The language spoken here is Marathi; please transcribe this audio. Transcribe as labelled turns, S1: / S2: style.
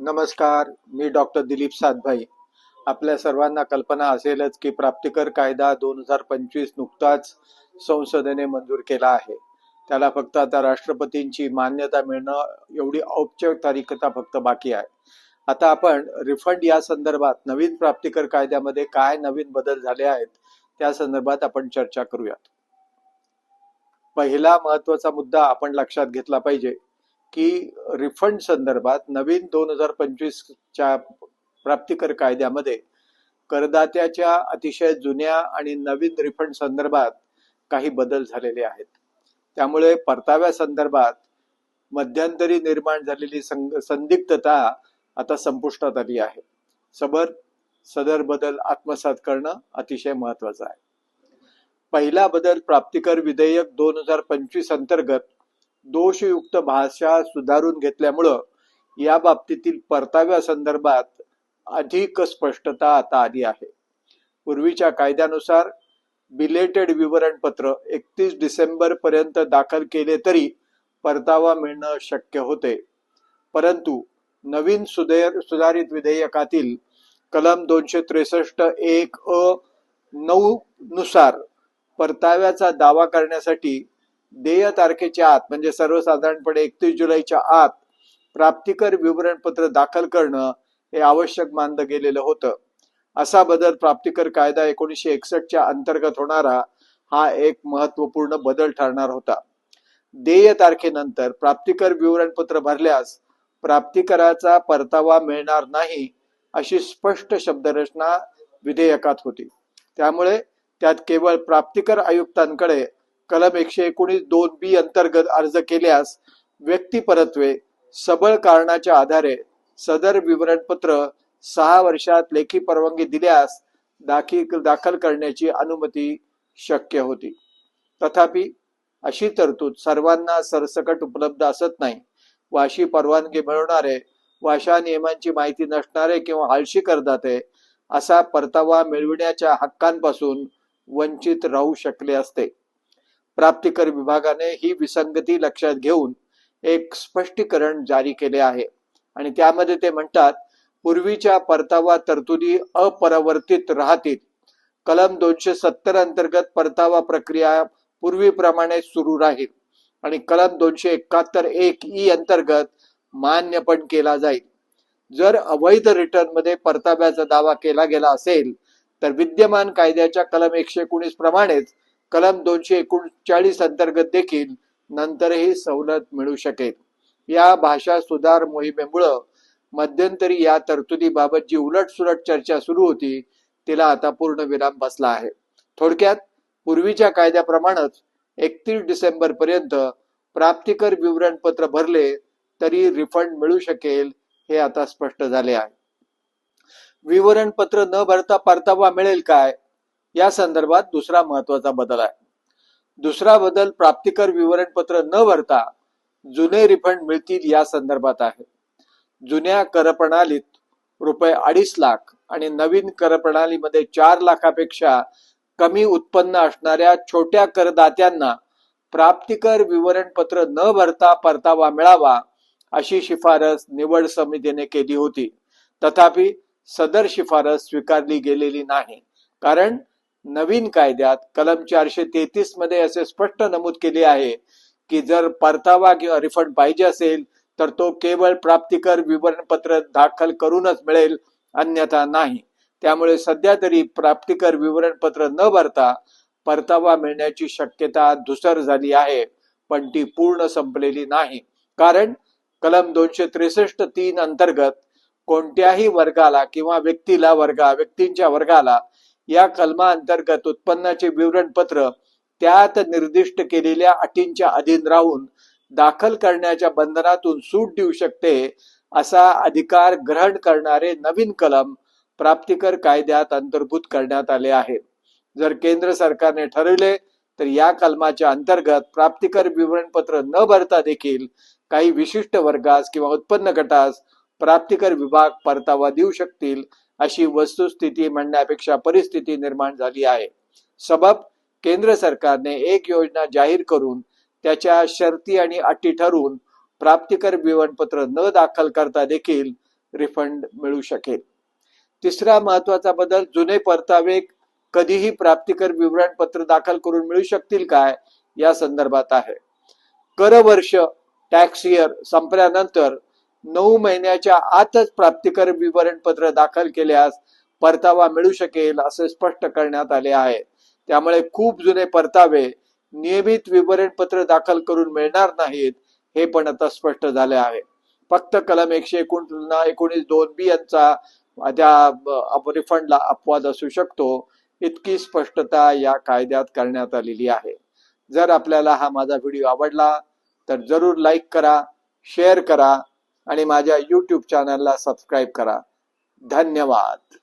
S1: नमस्कार मी डॉक्टर दिलीप सातभाई. आपल्या सर्वांना कल्पना असेलच की प्राप्तिकर कायदा दोन हजार पंचवीस नुकताच संसदेने मंजूर केला आहे. त्याला फक्त आता राष्ट्रपतींची मान्यता मिळणं एवढी औपचारिकता फक्त बाकी आहे. आता आपण रिफंड या संदर्भात नवीन प्राप्तिकर कायद्यामध्ये काय नवीन बदल झाले आहेत त्या संदर्भात आपण चर्चा करूयात. पहिला महत्त्वाचा मुद्दा आपण लक्षात घेतला पाहिजे की रिफंड संदर्भात नवीन दोन हजार पंचवीसच्या प्राप्तिकर कायद्यामध्ये करदात्याच्या अतिशय जुन्या आणि नवीन रिफंड संदर्भात काही बदल झालेले आहेत. त्यामुळे परताव्या संदर्भात मध्यंतरी निर्माण झालेली संदिग्धता आता संपुष्टात आली आहे. सबर सदर बदल आत्मसात करणं अतिशय महत्वाचं आहे. पहिला बदल प्राप्तिकर विधेयक दोन हजार पंचवीस अंतर्गत दोषयुक्त भाषा सुधारून घेतल्यामुळं या बाबतीतील परताव्या संदर्भात अधिक स्पष्टता आता आली आहे. पूर्वीच्या कायद्यानुसार बिलेटेड विवरणपत्र एकतीस डिसेंबर पर्यंत दाखल केले तरी परतावा मिळणं शक्य होते. परंतु नवीन सुधेर सुधारित विधेयकातील कलम दोनशे त्रेसष्ट एक अ नऊ नुसार परताव्याचा दावा करण्यासाठी देय तारखेच्या आत म्हणजे सर्वसाधारणपणे एकतीस जुलैच्या आत प्राप्तिकर विवरणपत्र दाखल करणं हे आवश्यक मानलं गेलेलं होतं. असा बदल प्राप्तिकर कायदा एकोणीसशे एकसष्टच्या अंतर्गत होणारा हा एक महत्त्वपूर्ण बदल ठरणार होता. देय तारखेनंतर प्राप्तिकर विवरणपत्र भरल्यास प्राप्तिकराचा परतावा मिळणार नाही अशी स्पष्ट शब्दरचना विधेयकात होती. त्यामुळे त्यात केवळ प्राप्तिकर आयुक्तांकडे कलम एकशे एकोणीस दोन बी अंतर्गत अर्ज केल्यास व्यक्ती परत्वे सबळ कारणाच्या आधारे सदर विवरणपत्र सहा वर्षात लेखी परवानगी दिल्यास दाखल दाखल करण्याची अनुमती शक्य होती. तथापि अशी तरतूद सर्वांना सरसकट उपलब्ध असत नाही व अशी परवानगी मिळवणारे व अशा नियमांची माहिती नसणारे किंवा आळशी करदाते असा परतावा मिळविण्याच्या हक्कांपासून वंचित राहू शकले असते. प्राप्तिकर विभागाने ही विसंगती लक्षात घेऊन एक स्पष्टीकरण जारी केले आहे. आणि त्यामध्ये ते म्हणतात पूर्वीच्या परतावा तरतुदी अपरिवर्तित राहतील. कलम दोनशे सत्तर अंतर्गत परतावा प्रक्रिया पूर्वीप्रमाणे सुरू राहील. आणि कलम दोनशे एकाहत्तर एक ई अंतर्गत मान्य पण केला जाईल. जर अवैध रिटर्नमध्ये परताव्याचा दावा केला गेला असेल तर विद्यमान कायद्याच्या कलम एकशे एकोणीस प्रमाणेच कलम दोनशे एकोणचाळीस अंतर्गत देखील नंतरही सवलत मिळू शकेल. या भाषा सुधार मोहिमेमुळं मध्यंतरी या तरतुदीबाबत जी उलटसुलट चर्चा सुरू होती तिला आता पूर्ण विराम बसला आहे. थोडक्यात पूर्वीच्या कायद्याप्रमाणेच एकतीस डिसेंबर पर्यंत प्राप्तिकर विवरणपत्र भरले तरी रिफंड मिळू शकेल हे आता स्पष्ट झाले आहे. विवरणपत्र न भरता परतावा मिळेल काय? या संदर्भात दुसरा महत्त्वाचा बदल आहे. दुसरा बदल प्राप्तिकर विवरणपत्र न भरता जुने रिफंड मिळतील या संदर्भात आहे. जुन्या कर प्रणालीत रुपये अडीच लाख आणि नवीन कर प्रणालीमध्ये चार लाखापेक्षा कमी उत्पन्न असणाऱ्या छोट्या करदात्यांना प्राप्तिकर विवरणपत्र न भरता परतावा मिळावा अशी शिफारस निवड समितीने केली होती. तथापि सदर शिफारस स्वीकारली गेलेली नाही. कारण नवीन कायद्यात कलम चारशे तेहतीसमध्ये असे स्पष्ट नमूद केले आहे की जर परतावा किंवा रिफंड पाहिजे असेल तर तो केवळ प्राप्तिकर विवरणपत्र दाखल करूनच मिळेल अन्यथा नाही. त्यामुळे सध्या तरी प्राप्तिकर विवरणपत्र न भरता परतावा मिळण्याची शक्यता धुसर झाली आहे पण ती पूर्ण संपलेली नाही. कारण कलम दोनशे त्रेसष्ट तीन अंतर्गत कोणत्याही वर्गाला किंवा व्यक्तीला वर्गा व्यक्तींच्या वर्गाला या कलमा अंतर्गत उत्पन्नाचे विवरणपत्र त्यात निर्दिष्ट केलेल्या अटींच्या अधीन राहून दाखल करण्याच्या बंधनातून सूट देऊ शकते असा अधिकार ग्रहण करणारे नवीन कलम प्राप्तिकर कायद्यात अंतर्भूत करण्यात आले आहे. जर केंद्र सरकारने ठरविले तर या कलमाच्या अंतर्गत प्राप्तिकर विवरणपत्र न भरता देखील काही विशिष्ट वर्गास किंवा उत्पन्न गटास प्राप्तिकर विभाग परतावा देऊ शकतील अशी वस्तुस्थिती म्हणण्यापेक्षा परिस्थिती निर्माण झाली आहे. सबब केंद्र सरकारने एक योजना जाहीर करून त्याच्या शर्ती आणि अटी ठरवून प्राप्तिकर विवरणपत्र न दाखल करता देखील रिफंड मिळू शकेल. तिसरा महत्त्वाचा बदल जुने परतावे कधीही प्राप्तिकर विवरणपत्र दाखल करून मिळू शकतील काय? या संदर्भात आहे. कर वर्ष टॅक्स इयर संपल्यानंतर नऊ महिन्याच्या आतच प्राप्तिकर विवरणपत्र दाखल केल्यास परतावा मिळू शकेल असे स्पष्ट करण्यात आले आहे. त्यामुळे खूप जुने परतावे नियमित विवरणपत्र दाखल करून मिळणार नाहीत हे पण आता स्पष्ट झाले आहे. फक्त कलम एकशे एकोण एकोणीस दोन बी यांचा त्या रिफंडला अपवाद असू शकतो इतकी स्पष्टता या कायद्यात करण्यात आलेली आहे. जर आपल्याला हा माझा व्हिडिओ आवडला तर जरूर लाईक करा शेअर करा आणि माझ्या यूट्यूब चॅनलला सबस्क्राईब करा. धन्यवाद.